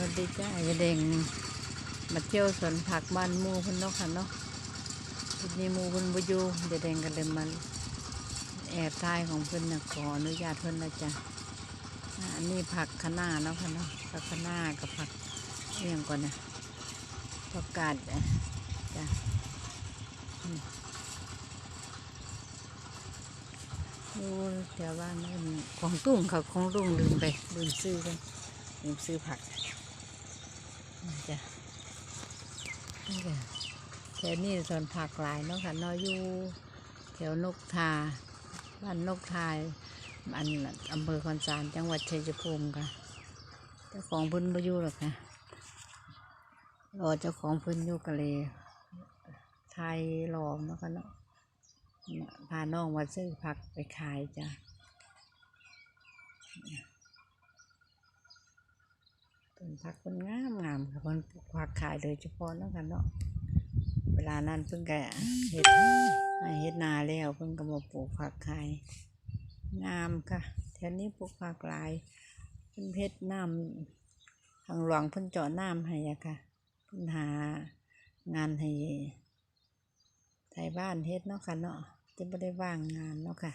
สวัสดีจ้าย่าเด้งมาเที่ยวสวนผักบ้านมูพิ่นเนาะค่ะเนาะทีนี้มูพิ่นบ่อยู่อย่าเด้งก็เลยมาแอบถ่ายของเพิ่นนะขออนุญาตเพิ่นนะจ้ะอันนี้ผักคะน้าเนาะค่ะเนาะผักคะน้ากับผักเรียงก่อนนะผักกาดจ้ะดูแถวบ้านนั่นของตุ้งค่ะของลุงลืมไปลืมซื้อกันลืมซื้อผัก จ้ะแถวนี้ส่วนผักหลายเนาะค่ะนออยู่แถวนกทาบ้านนกทายอันอำเภอคอนสารจังหวัดชัยภูมิค่ะ เจ้าของพื้นบ่อยู่หรอกค่ะรอเจ้าของพื้นอยู่กันเลยไทยรอเนาะค่ะเนาะพาน้องมาซื้อผักไปขายจ้ะ เป็นผักคนงามงามค่ะเพิ่นปลูกผักขายโดยเฉพาะเนาะค่ะเนาะเวลานั้นเพิ่นก็เฮ็ดให้เฮ็ดนาแล้วเพิ่นก็มาปลูกผักขายงามค่ะแถวนี้ปลูกผักหลายเพิ่นเฮ็ดน้ำทางหลวงเพิ่นเจาะน้ำให้อะค่ะเพิ่นหางานให้ไทยบ้านเฮ็ดเนาะค่ะเนาะจะไม่ได้ว่างงานเนาะค่ะ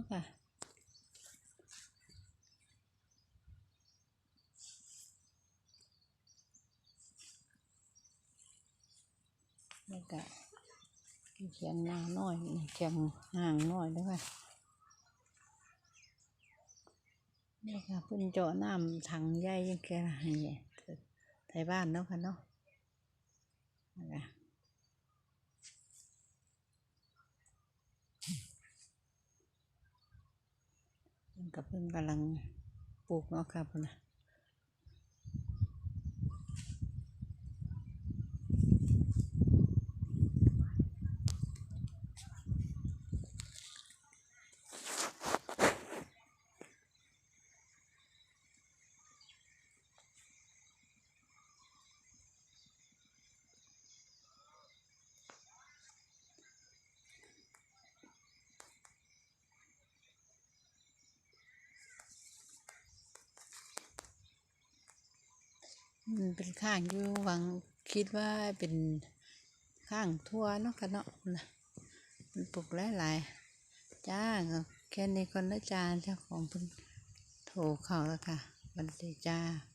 นาะค่ะแล้วก็เขียงนาน้อยเขียงห่างน้อยด้วยค่ะนี่ค่ะเพิ่นเจาะน้ำถังใหญ่ยังแกให้ไทยบ้านเนาะค่ะเนาะนะคะเพิ่น กับเพิ่นกำลังปลูกเนาะค่ะเพิ่นนะ เป็นข้างอยู่หวังคิดว่าเป็นข้างทั่วเนาะค่ะเนาะนะมันปลูกหลายๆจ้าก็แค่นี้ก่อนนะจ้าเจ้าของเพิ่นโถเขาแล้วค่ะสวัสดีจ้า